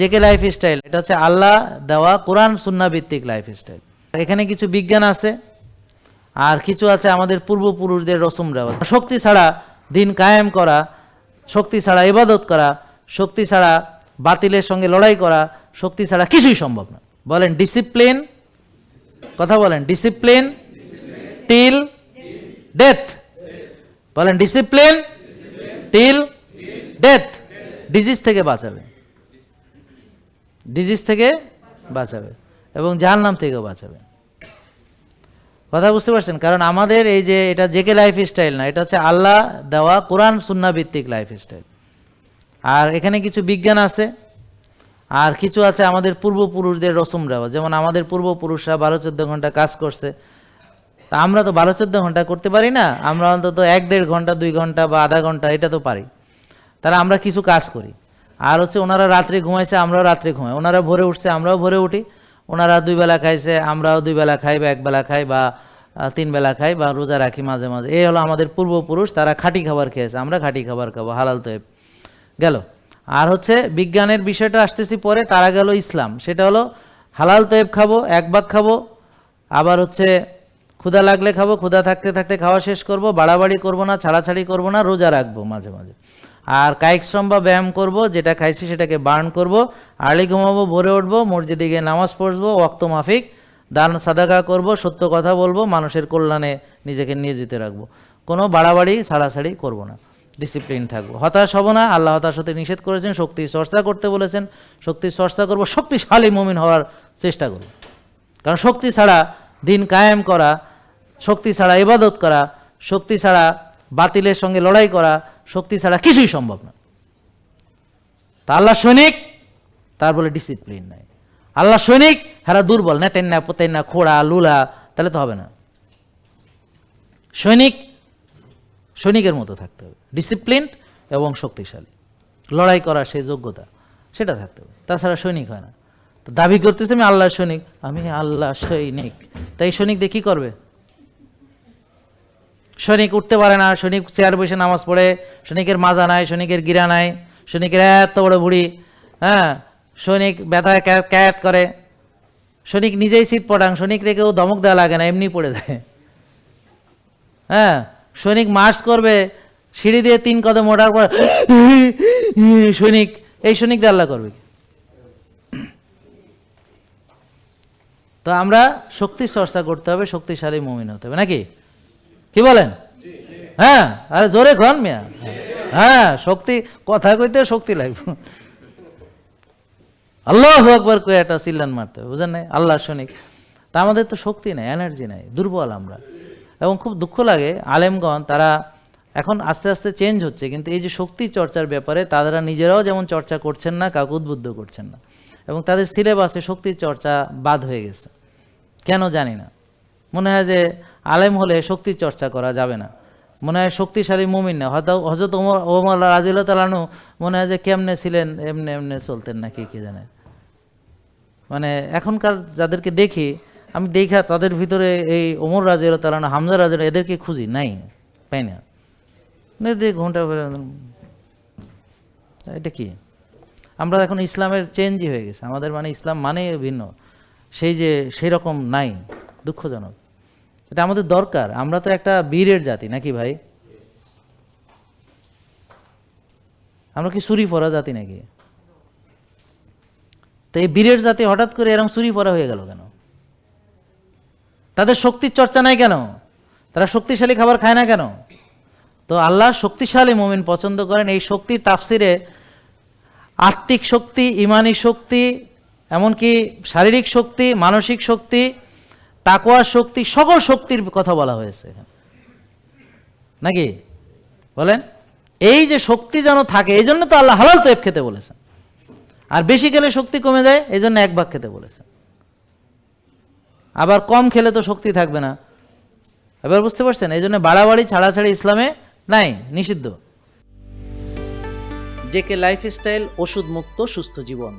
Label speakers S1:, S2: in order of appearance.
S1: JK life style এটা হচ্ছে আল্লাহ দেওয়া কোরআন সুন্না ভিত্তিক লাইফ স্টাইল এখানে কিছু বিজ্ঞান আছে, আর কিছু আছে আমাদের পূর্বপুরুষদের রসম রেওয়াজ। শক্তি ছাড়া দিন কায়েম করা, শক্তি ছাড়া ইবাদত করা, শক্তি ছাড়া বাতিলের সঙ্গে লড়াই করা, শক্তি ছাড়া কিছুই সম্ভব না। বলেন ডিসিপ্লিন কথা বলেন ডিসিপ্লিন টিল ডেথ বলেন ডিসিপ্লিন টিল ডেথ ডিজিজ থেকে বাঁচাবে ডিজিজ থেকে বাঁচাবে এবং জাহান্নাম থেকেও বাঁচাবে। কথা বুঝতে পারছেন? কারণ আমাদের এই যে এটা জেকে লাইফ স্টাইল না, এটা হচ্ছে আল্লাহ দেওয়া কোরআন সুন্না ভিত্তিক লাইফ স্টাইল আর এখানে কিছু বিজ্ঞান আছে, আর কিছু আছে আমাদের পূর্বপুরুষদের রসম রেওয়াজ। যেমন আমাদের পূর্বপুরুষরা বারো চোদ্দ ঘণ্টা কাজ করছে। তা আমরা তো বারো চোদ্দ ঘণ্টা করতে পারি না, আমরা অন্তত এক দেড় ঘণ্টা, দুই ঘণ্টা বা আধা ঘণ্টা, এটা তো পারি। তাহলে আমরা কিছু কাজ করি। আর হচ্ছে ওনারা রাত্রে ঘুমাইছে, আমরাও রাত্রে ঘুমাই। ওনারা ভোরে উঠছে, আমরাও ভোরে উঠি। ওনারা দুই বেলা খাইছে, আমরাও দুই বেলা খাই বা এক বেলা খাই বা তিন বেলা খাই বা রোজা রাখি মাঝে মাঝে। এই হলো আমাদের পূর্বপুরুষ, তারা খাঁটি খাবার খেয়েছে, আমরা খাঁটি খাবার খাব, হালাল তো গেল। আর হচ্ছে বিজ্ঞানের বিষয়টা আসতেছি পরে, তারা গেল ইসলাম। সেটা হলো হালাল তয়েব খাব, এক ভাগ খাব, আবার হচ্ছে ক্ষুধা লাগলে খাব, ক্ষুধা থাকতে থাকতে খাওয়া শেষ করব, বাড়াবাড়ি করব না, ছাড়াছাড়ি করব না, রোজা রাখব মাঝে মাঝে। আর কায়িক শ্রম বা ব্যায়াম করব, যেটা খাইছি সেটাকে বার্ন করব, আর্লি ঘুমাবো, ভোরে উঠবো, মসজিদে গিয়ে নামাজ পড়ব ওক্ত মাফিক, দান সাদাকা করব, সত্য কথা বলব, মানুষের কল্যাণে নিজেকে নিয়োজিত রাখব। কোনো বাড়াবাড়ি, ছাড়াছাড়ি করব না। ডিসিপ্লিন থাকব। হতাশ হব না, আল্লাহ হতাশ হতে নিষেধ করেছেন, শক্তি চর্চা করতে বলেছেন, শক্তি চর্চা করব, শক্তিশালী মমিন হওয়ার চেষ্টা করব। কারণ শক্তি ছাড়া দিন কায়েম করা, শক্তি ছাড়া ইবাদত করা, শক্তি ছাড়া বাতিলের সঙ্গে লড়াই করা শক্তি ছাড়া কিছুই সম্ভব না। তা আল্লাহ সৈনিক, তার বলে ডিসিপ্লিন নাই। আল্লাহ সৈনিক, হেরা দুর্বল নেতেন না পোতেন না খোড়া, লুলা, তাহলে তো হবে না। সৈনিক, সৈনিকের মতো থাকতে হবে। ডিসিপ্লিন এবং শক্তিশালী। লড়াই করার সেই যোগ্যতা, সেটা থাকতে হবে। তাছাড়া সৈনিক হয় না। তো দাবি করতেছে আমি আল্লাহ সৈনিক, আমি আল্লাহ সৈনিক। তাই সৈনিক দিয়ে কী করবে? সৈনিক উঠতে পারে না সৈনিক চেয়ার বসে নামাজ পড়ে সৈনিকের মাজা নাই সৈনিকের গিরা নাই সৈনিকের এত বড় বুড়ি হ্যাঁ সৈনিক ব্যথায় ক্যাত করে। সৈনিক নিজেই শীত পড়াং সৈনিক রেখেও ধমক দেওয়া লাগে না, এমনি পড়ে যায়। হ্যাঁ সৈনিক মার্চ করবে, সিঁড়ি দিয়ে তিন কদম ওঠার পর সৈনিক এই সৈনিক আল্লাহ করবে তো আমরা শক্তির চর্চা করতে হবে, শক্তিশালী মমিন হতে হবে, নাকি? কি বলেন? হ্যাঁ আরে জোরে খন মিয়া। হ্যাঁ শক্তি, কথা কইতে শক্তি লাগবে। আল্লাহ একবার কয়ে একটা চিল্লান মারতে হবে, বুঝেন নাই? আল্লাহ শনিক তা আমাদের তো শক্তি নাই এনার্জি নাই, দুর্বল আমরা। এবং খুব দুঃখ লাগে, আলেমগণ, তারা এখন আস্তে আস্তে চেঞ্জ হচ্ছে, কিন্তু এই যে শক্তি চর্চার ব্যাপারে তারা নিজেরাও যেমন চর্চা করছেন না, কাউকে উদ্বুদ্ধ করছেন না। এবং তাদের সিলেবাসে শক্তির চর্চা বাদ হয়ে গেছে। কেন জানি না। মনে হয় যে আলেম হলে শক্তির চর্চা করা যাবে না। মনে হয় শক্তিশালী মুমিন না। হয়তো হজরত ওমর ওমর রাজিল তালানু মনে হয় যে কেমনে ছিলেন, এমনি এমনি চলতেন নাকি কে জানে। মানে এখনকার যাদেরকে দেখি, আমি দেখা তাদের ভিতরে এই ওমর রাজিল তালানু হামজা রাজিল এদেরকে খুঁজি, নাই, পাই না। মানে ঘণ্টা এটা কি? আমরা এখন ইসলামের চেঞ্জই হয়ে গেছে। আমাদের মানে ইসলাম মানেই ভিন্ন। সেই যে সেই রকম নাই, দুঃখজনক। এটা আমাদের দরকার। আমরা তো একটা বীরের জাতি, নাকি ভাই? আমরা কি চুরি পরা জাতি নাকি? তো এই বীরের জাতি হঠাৎ করে এরকম চুরি পরা হয়ে গেল কেন? তাদের শক্তির চর্চা নাই কেন? তারা শক্তিশালী খাবার খায় না কেন? তো আল্লাহ শক্তিশালী মুমিন পছন্দ করেন এই শক্তির তাফসিরে আত্মিক শক্তি, ইমানি শক্তি, এমনকি শারীরিক শক্তি, মানসিক শক্তি তাকোয়ার শক্তি সকল শক্তির কথা বলা হয়েছে। নাকি? বলেন? এই যে শক্তি যেন থাকে, এই জন্য তো আল্লাহ হালাল তো খেতে বলেছেন। আর বেশি খেলে শক্তি কমে যায়, এই জন্য এক ভাগ খেতে বলেছেন। আবার কম খেলে তো শক্তি থাকবে না। এবার বুঝতে পারছেন? এই জন্য বাড়াবাড়ি, ছাড়াছাড়ি ইসলামে নাই, নিষিদ্ধ। জেকে লাইফস্টাইল ওষুধ মুক্ত সুস্থ জীবন।